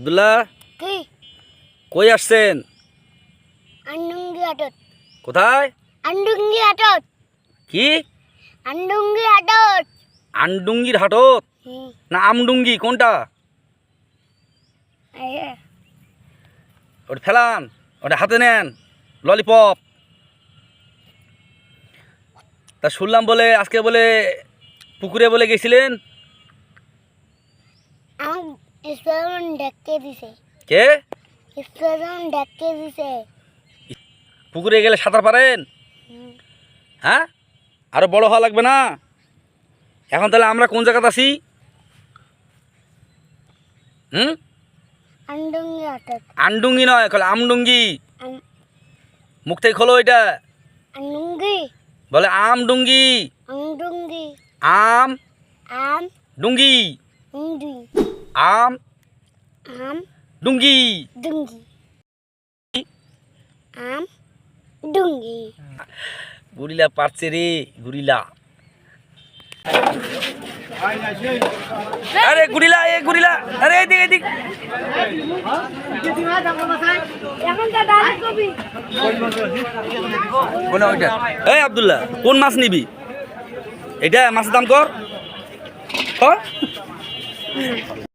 আবদুল্লাহ? কি? কই আসছেন? আন্ডুঙ্গি আটত কোথায়? আন্ডুঙ্গি আটত কি? আন্ডুঙ্গি আটত আনডুঙ্গির হাটত? না আমডুঙ্গি কোনটা? ওটা ফেলান ওটা হাতে নেন ললিপপ। তা শুনলাম বলে আজকে বলে পুকুরে বলে গেছিলেন? আমাক স্পেশন ডেকে দিছে কে স্পেশন ডেকে দিছে পুকুরে গেলে সাঁতার পারেন? হ্যাঁ? আরও বড় হওয়া লাগবে না? এখন তাহলে আমরা কোন জায়গাতে আছি? হুম? আন্ডুঙ্গি নয় খোলে আমডুঙ্গি। মুখ থেকে খোলো এটা। বলে আমডুঙ্গি। আন্ডুঙ্গি আম আম ডুঙ্গি। আম আম ডুঙ্গি। ডুঙ্গি। আম ডুঙ্গি। গুরিলা পারছে রে গুরিলা। আরে গুরিলা এ গুরিলা আরে এদিক এদিক। কোন ওইটা? এই আব্দুল্লাহ কোন মাছ নিবি? এটা মাছের দাম কর। কর।